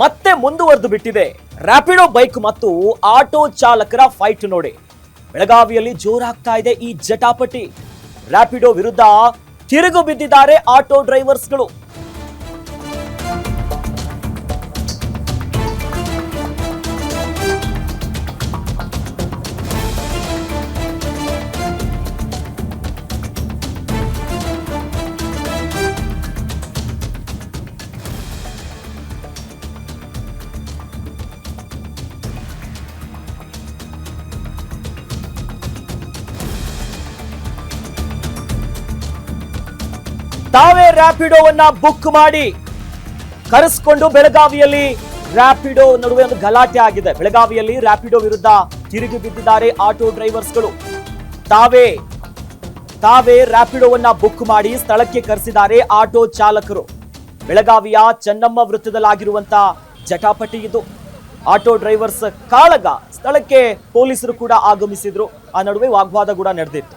ಮತ್ತೆ ಮುಂದುವರೆದು ಬಿಟ್ಟಿದೆ. ರ್ಯಾಪಿಡೋ ಬೈಕ್ ಮತ್ತು ಆಟೋ ಚಾಲಕರ ಫೈಟ್ ನೋಡಿ. ಬೆಳಗಾವಿಯಲ್ಲಿ ಜೋರಾಗ್ತಾ ಇದೆ ಈ ಜಟಾಪಟಿ. ರ್ಯಾಪಿಡೋ ವಿರುದ್ಧ ತಿರುಗು ಬಿದ್ದಿದ್ದಾರೆ ಆಟೋ ಡ್ರೈವರ್ಸ್ಗಳು. ತಾವೇ ರ್ಯಾಪಿಡೋವನ್ನ ಬುಕ್ ಮಾಡಿ ಕರೆಸ್ಕೊಂಡು ಬೆಳಗಾವಿಯಲ್ಲಿ ರ್ಯಾಪಿಡೋ ನಡುವೆ ಒಂದು ಗಲಾಟೆ ಆಗಿದೆ. ಬೆಳಗಾವಿಯಲ್ಲಿ ರ್ಯಾಪಿಡೋ ವಿರುದ್ಧ ತಿರುಗಿ ಬಿದ್ದಿದ್ದಾರೆ ಆಟೋ ಡ್ರೈವರ್ಸ್ಗಳು. ತಾವೇ ತಾವೇ ರ್ಯಾಪಿಡೋವನ್ನ ಬುಕ್ ಮಾಡಿ ಸ್ಥಳಕ್ಕೆ ಕರೆಸಿದ್ದಾರೆ ಆಟೋ ಚಾಲಕರು. ಬೆಳಗಾವಿಯ ಚೆನ್ನಮ್ಮ ವೃತ್ತದಲ್ಲಾಗಿರುವಂತ ಜಟಾಪಟಿ ಇದು. ಆಟೋ ಡ್ರೈವರ್ಸ್ ಕಾಳಗ ಸ್ಥಳಕ್ಕೆ ಪೊಲೀಸರು ಕೂಡ ಆಗಮಿಸಿದ್ರು. ಆ ನಡುವೆ ವಾಗ್ವಾದ ಕೂಡ ನಡೆದಿತ್ತು.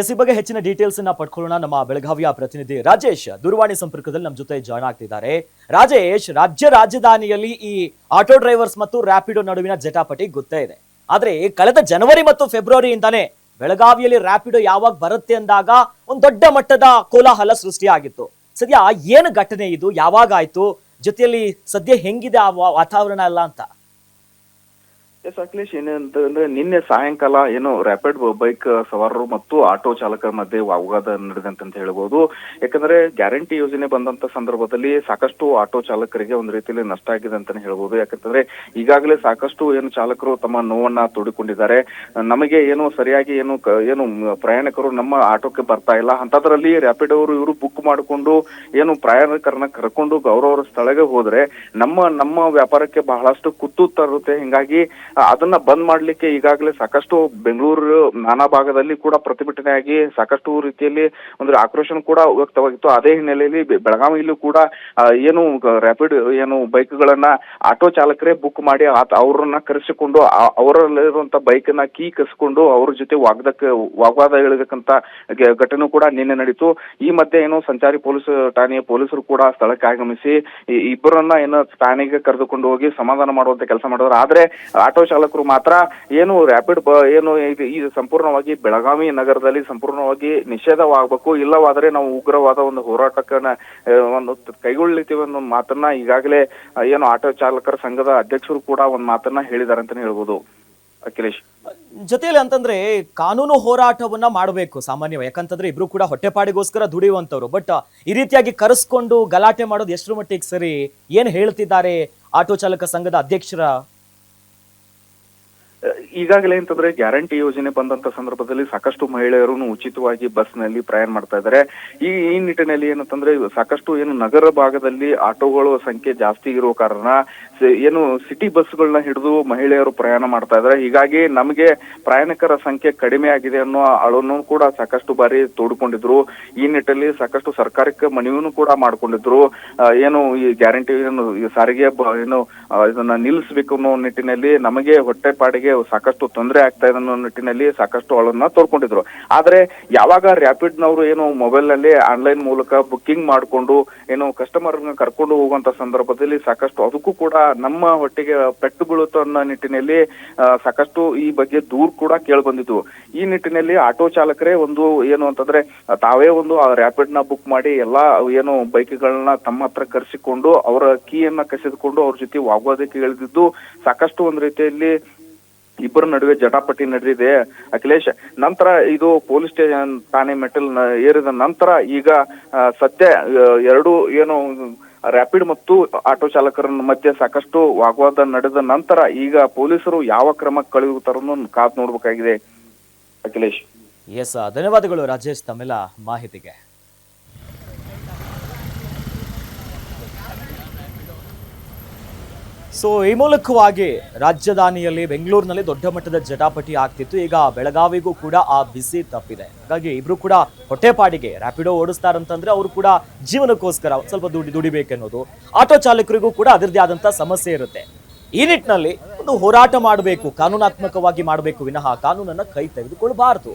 ಎಸ್ ಬಗ್ಗೆ ಹೆಚ್ಚಿನ ಡೀಟೇಲ್ಸ್ ಅನ್ನ ಪಡ್ಕೊಳ್ಳೋಣ. ನಮ್ಮ ಬೆಳಗಾವಿಯ ಪ್ರತಿನಿಧಿ ರಾಜೇಶ್ ದೂರವಾಣಿ ಸಂಪರ್ಕದಲ್ಲಿ ನಮ್ಮ ಜೊತೆ ಜಾಯ್ನ್ ಆಗ್ತಿದ್ದಾರೆ. ರಾಜೇಶ್, ರಾಜ್ಯ ರಾಜಧಾನಿಯಲ್ಲಿ ಈ ಆಟೋ ಡ್ರೈವರ್ಸ್ ಮತ್ತು ರ್ಯಾಪಿಡೋ ನಡುವಿನ ಜಟಾಪಟಿ ಗೊತ್ತೇ ಇದೆ. ಆದ್ರೆ ಕಳೆದ ಜನವರಿ ಮತ್ತು ಫೆಬ್ರವರಿಯಿಂದಾನೇ ಬೆಳಗಾವಿಯಲ್ಲಿ ರ್ಯಾಪಿಡೋ ಯಾವಾಗ ಬರುತ್ತೆ ಅಂದಾಗ ಒಂದು ದೊಡ್ಡ ಮಟ್ಟದ ಕೋಲಾಹಲ ಸೃಷ್ಟಿಯಾಗಿತ್ತು. ಸದ್ಯ ಏನು ಘಟನೆ ಇದು? ಯಾವಾಗ ಆಯ್ತು? ಜೊತೆಯಲ್ಲಿ ಸದ್ಯ ಹೆಂಗಿದೆ ಆ ವಾತಾವರಣ ಅಲ್ಲ ಅಂತ? ಎಸ್ ಅಖಿಲೇಶ್ ಏನಂತಂದ್ರೆ ನಿನ್ನೆ ಸಾಯಂಕಾಲ ಏನು ರ್ಯಾಪಿಡ್ ಬೈಕ್ ಸವಾರರು ಮತ್ತು ಆಟೋ ಚಾಲಕರ ಮಧ್ಯೆ ವಾಗ್ವಾದ ನಡೆದಂತೆ ಅಂತ ಹೇಳ್ಬೋದು. ಯಾಕಂದ್ರೆ ಗ್ಯಾರಂಟಿ ಯೋಜನೆ ಬಂದಂತ ಸಂದರ್ಭದಲ್ಲಿ ಸಾಕಷ್ಟು ಆಟೋ ಚಾಲಕರಿಗೆ ಒಂದು ರೀತಿಯಲ್ಲಿ ನಷ್ಟ ಆಗಿದೆ ಅಂತಾನೆ ಹೇಳ್ಬೋದು. ಯಾಕಂತಂದ್ರೆ ಈಗಾಗಲೇ ಸಾಕಷ್ಟು ಏನು ಚಾಲಕರು ತಮ್ಮ ನೋವನ್ನ ತೋಡಿಕೊಂಡಿದ್ದಾರೆ. ನಮಗೆ ಏನು ಸರಿಯಾಗಿ ಏನು ಏನು ಪ್ರಯಾಣಿಕರು ನಮ್ಮ ಆಟೋಕ್ಕೆ ಬರ್ತಾ ಇಲ್ಲ. ಅಂತದ್ರಲ್ಲಿ ರ್ಯಾಪಿಡ್ ಅವರು ಇವರು ಬುಕ್ ಮಾಡಿಕೊಂಡು ಏನು ಪ್ರಯಾಣಿಕರನ್ನ ಕರ್ಕೊಂಡು ಗೌರವರ ಸ್ಥಳಕ್ಕೆ ಹೋದ್ರೆ ನಮ್ಮ ನಮ್ಮ ವ್ಯಾಪಾರಕ್ಕೆ ಬಹಳಷ್ಟು ಕುತ್ತು ತರುತ್ತೆ. ಹಿಂಗಾಗಿ ಅದನ್ನ ಬಂದ್ ಮಾಡ್ಲಿಕ್ಕೆ ಈಗಾಗಲೇ ಸಾಕಷ್ಟು ಬೆಂಗಳೂರು ನಾನಾ ಭಾಗದಲ್ಲಿ ಕೂಡ ಪ್ರತಿಭಟನೆಯಾಗಿ ಸಾಕಷ್ಟು ರೀತಿಯಲ್ಲಿ ಒಂದು ಆಕ್ರೋಶ ಕೂಡ ವ್ಯಕ್ತವಾಗಿತ್ತು. ಅದೇ ಹಿನ್ನೆಲೆಯಲ್ಲಿ ಬೆಳಗಾವಿಯಲ್ಲೂ ಕೂಡ ಏನು ರ್ಯಾಪಿಡ್ ಏನು ಬೈಕ್ಗಳನ್ನ ಆಟೋ ಚಾಲಕರೇ ಬುಕ್ ಮಾಡಿ ಅವ್ರನ್ನ ಕರೆಸಿಕೊಂಡು ಅವರಲ್ಲಿರುವಂತ ಬೈಕ್ನ ಕೀ ಕಸ್ಕೊಂಡು ಅವ್ರ ಜೊತೆ ವಾಗ್ದಕ್ಕೆ ವಾಗ್ವಾದ ಹೇಳಬೇಕಂತ ಘಟನೆ ಕೂಡ ನಿನ್ನೆ ನಡೀತು. ಈ ಮಧ್ಯೆ ಏನು ಸಂಚಾರಿ ಪೊಲೀಸ್ ಠಾಣೆಯ ಪೊಲೀಸರು ಕೂಡ ಸ್ಥಳಕ್ಕೆ ಆಗಮಿಸಿ ಇಬ್ಬರನ್ನ ಏನು ಠಾಣೆಗೆ ಕರೆದುಕೊಂಡು ಹೋಗಿ ಸಮಾಧಾನ ಮಾಡುವಂತ ಕೆಲಸ ಮಾಡಿದ್ರು. ಆದ್ರೆ, ಆಟೋ ಚಾಲಕರು ಮಾತ್ರ ಏನು ರ್ಯಾಪಿಡ್ ಏನು ಈ ಸಂಪೂರ್ಣವಾಗಿ ಬೆಳಗಾವಿ ನಗರದಲ್ಲಿ ಸಂಪೂರ್ಣವಾಗಿ ನಿಷೇಧವಾಗಬೇಕು. ಇಲ್ಲವಾದರೆ ನಾವು ಉಗ್ರವಾದ ಒಂದು ಹೋರಾಟಕ್ಕನ್ನ ಒಂದು ಕೈಗೊಳ್ಳಿತೀವಿ ಅನ್ನೋ ಮಾತನ್ನ ಈಗಾಗಲೇ ಏನು ಆಟೋ ಚಾಲಕರ ಸಂಘದ ಅಧ್ಯಕ್ಷರು ಕೂಡ ಒಂದು ಮಾತನ್ನ ಹೇಳಿದ್ದಾರೆ ಅಂತಾನೆ ಹೇಳ್ಬೋದು. ಅಖಿಲೇಶ್. ಜೊತೆಯಲ್ಲಿ ಅಂತಂದ್ರೆ ಕಾನೂನು ಹೋರಾಟವನ್ನ ಮಾಡಬೇಕು ಸಾಮಾನ್ಯವಾಗಿ. ಯಾಕಂತಂದ್ರೆ ಇಬ್ರು ಕೂಡ ಹೊಟ್ಟೆಪಾಡಿಗೋಸ್ಕರ ದುಡಿಯುವಂತವ್ರು ಬಟ್, ಈ ರೀತಿಯಾಗಿ ಕರೆಸ್ಕೊಂಡು ಗಲಾಟೆ ಮಾಡೋದು ಎಷ್ಟು ಮಟ್ಟಿಗೆ ಸರಿ? ಏನ್ ಹೇಳ್ತಿದ್ದಾರೆ ಆಟೋ ಚಾಲಕ ಸಂಘದ ಅಧ್ಯಕ್ಷರ ಈಗಾಗಲೇ ಅಂತಂದ್ರೆ ಗ್ಯಾರಂಟಿ ಯೋಜನೆ ಬಂದಂತ ಸಂದರ್ಭದಲ್ಲಿ ಸಾಕಷ್ಟು ಮಹಿಳೆಯರು ಉಚಿತವಾಗಿ ಬಸ್ನಲ್ಲಿ ಪ್ರಯಾಣ ಮಾಡ್ತಾ ಇದ್ದಾರೆ. ಈ ಈ ನಿಟ್ಟಿನಲ್ಲಿ ಏನಂತಂದ್ರೆ ಸಾಕಷ್ಟು ಏನು ನಗರ ಭಾಗದಲ್ಲಿ ಆಟೋಗಳ ಸಂಖ್ಯೆ ಜಾಸ್ತಿ ಇರೋ ಕಾರಣ ಏನು ಸಿಟಿ ಬಸ್ಗಳನ್ನ ಹಿಡಿದು ಮಹಿಳೆಯರು ಪ್ರಯಾಣ ಮಾಡ್ತಾ ಇದ್ದಾರೆ. ಹೀಗಾಗಿ ನಮಗೆ ಪ್ರಯಾಣಿಕರ ಸಂಖ್ಯೆ ಕಡಿಮೆ ಆಗಿದೆ ಅನ್ನೋ ಅಳನ್ನು ಕೂಡ ಸಾಕಷ್ಟು ಬಾರಿ ತೋಡಿಕೊಂಡಿದ್ರು. ಈ ನಿಟ್ಟಿನಲ್ಲಿ ಸಾಕಷ್ಟು ಸರ್ಕಾರಕ್ಕೆ ಮನವಿಯನ್ನು ಕೂಡ ಮಾಡ್ಕೊಂಡಿದ್ರು. ಏನು ಈ ಗ್ಯಾರಂಟಿ ಏನು ಸಾರಿಗೆ ಏನು ಇದನ್ನ ನಿಲ್ಲಿಸಬೇಕು ಅನ್ನೋ ನಿಟ್ಟಿನಲ್ಲಿ ನಮಗೆ ಹೊಟ್ಟೆಪಾಡಿಗೆ ಸಾಕಷ್ಟು ತೊಂದರೆ ಆಗ್ತಾ ಇದೆ ಅನ್ನೋ ನಿಟ್ಟಿನಲ್ಲಿ ಸಾಕಷ್ಟು ಅವಳನ್ನ ತೋರ್ಕೊಂಡಿದ್ರು ಆದ್ರೆ ಯಾವಾಗ ರ್ಯಾಪಿಡ್ ನವರು ಏನು ಮೊಬೈಲ್ನಲ್ಲಿ ಆನ್ಲೈನ್ ಮೂಲಕ ಬುಕ್ಕಿಂಗ್ ಮಾಡಿಕೊಂಡು, ಏನು ಕಸ್ಟಮರ್ ಕರ್ಕೊಂಡು ಹೋಗುವಂತ ಸಂದರ್ಭದಲ್ಲಿ ಸಾಕಷ್ಟು ಅದಕ್ಕೂ ಕೂಡ ನಮ್ಮ ಹೊಟ್ಟೆಗೆ ಪೆಟ್ಟು ಬೀಳುತ್ತೋ ಅನ್ನೋ ನಿಟ್ಟಿನಲ್ಲಿ ಸಾಕಷ್ಟು ಈ ಬಗ್ಗೆ ದೂರ್ ಕೂಡ ಕೇಳಿ ಬಂದಿದ್ವು ಈ ನಿಟ್ಟಿನಲ್ಲಿ ಆಟೋ ಚಾಲಕರೇ ಒಂದು ಏನು ಅಂತಂದ್ರೆ, ತಾವೇ ಒಂದು ರ್ಯಾಪಿಡ್ನ ಬುಕ್ ಮಾಡಿ ಎಲ್ಲಾ ಏನು ಬೈಕ್ಗಳನ್ನ ತಮ್ಮ ಹತ್ರ ಕರೆಸಿಕೊಂಡು, ಅವರ ಕೀಯನ್ನ ಕಸಿದುಕೊಂಡು ಅವ್ರ ಜೊತೆ ವಾಗ್ವಾದಕ್ಕೆ ಇಳಿದಿದ್ದು ಸಾಕಷ್ಟು ಒಂದು ರೀತಿಯಲ್ಲಿ ಇಬ್ಬರ ನಡುವೆ ಜಟಾಪಟಿ ನಡೆದಿದೆ. ಅಖಿಲೇಶ್, ನಂತರ ಇದು ಪೊಲೀಸ್ ಸ್ಟೇಷನ್ ಠಾಣೆ ಮೆಟಲ್ ಏರಿದ ನಂತರ ಈಗ ಸದ್ಯ ಎರಡು ಏನು ರ್ಯಾಪಿಡ್ ಮತ್ತು ಆಟೋ ಚಾಲಕರ ಮಧ್ಯೆ ಸಾಕಷ್ಟು ವಾಗ್ವಾದ ನಡೆದ ನಂತರ ಈಗ ಪೊಲೀಸರು ಯಾವ ಕ್ರಮ ಕಳೆಯುತ್ತಾರನ್ನು ಕಾದ್ ನೋಡ್ಬೇಕಾಗಿದೆ. ಅಖಿಲೇಶ್. ಎಸ್ ಧನ್ಯವಾದಗಳು ರಾಜೇಶ್ ತಮ್ಮೆಲ್ಲ ಮಾಹಿತಿಗೆ. ಸೊ ಈ ಮೂಲಕವಾಗಿ ರಾಜಧಾನಿಯಲ್ಲಿ ಬೆಂಗಳೂರಿನಲ್ಲಿ ದೊಡ್ಡ ಮಟ್ಟದ ಜಟಾಪಟಿ ಆಗ್ತಿತ್ತು. ಈಗ ಬೆಳಗಾವಿಗೂ ಕೂಡ ಆ ಬಿಸಿ ತಪ್ಪಿದೆ. ಹಾಗಾಗಿ ಇಬ್ರು ಕೂಡ ಹೊಟ್ಟೆಪಾಡಿಗೆ ರ್ಯಾಪಿಡೋ ಓಡಿಸ್ತಾರಂತಂದ್ರೆ ಅವರು ಕೂಡ ಜೀವನಕ್ಕೋಸ್ಕರ ಸ್ವಲ್ಪ ದುಡಿ, ದುಡಿಬೇಕೆನ್ನೋದು. ಆಟೋ ಚಾಲಕರಿಗೂ ಕೂಡ ಅದರದೇ ಆದಂತ ಸಮಸ್ಯೆ ಇರುತ್ತೆ. ಈ ನಿಟ್ಟಿನಲ್ಲಿ ಒಂದು ಹೋರಾಟ ಮಾಡಬೇಕು, ಕಾನೂನಾತ್ಮಕವಾಗಿ ಮಾಡಬೇಕು ವಿನಃ ಕಾನೂನನ್ನ ಕೈ ತೆಗೆದುಕೊಳ್ಬಾರ್ದು.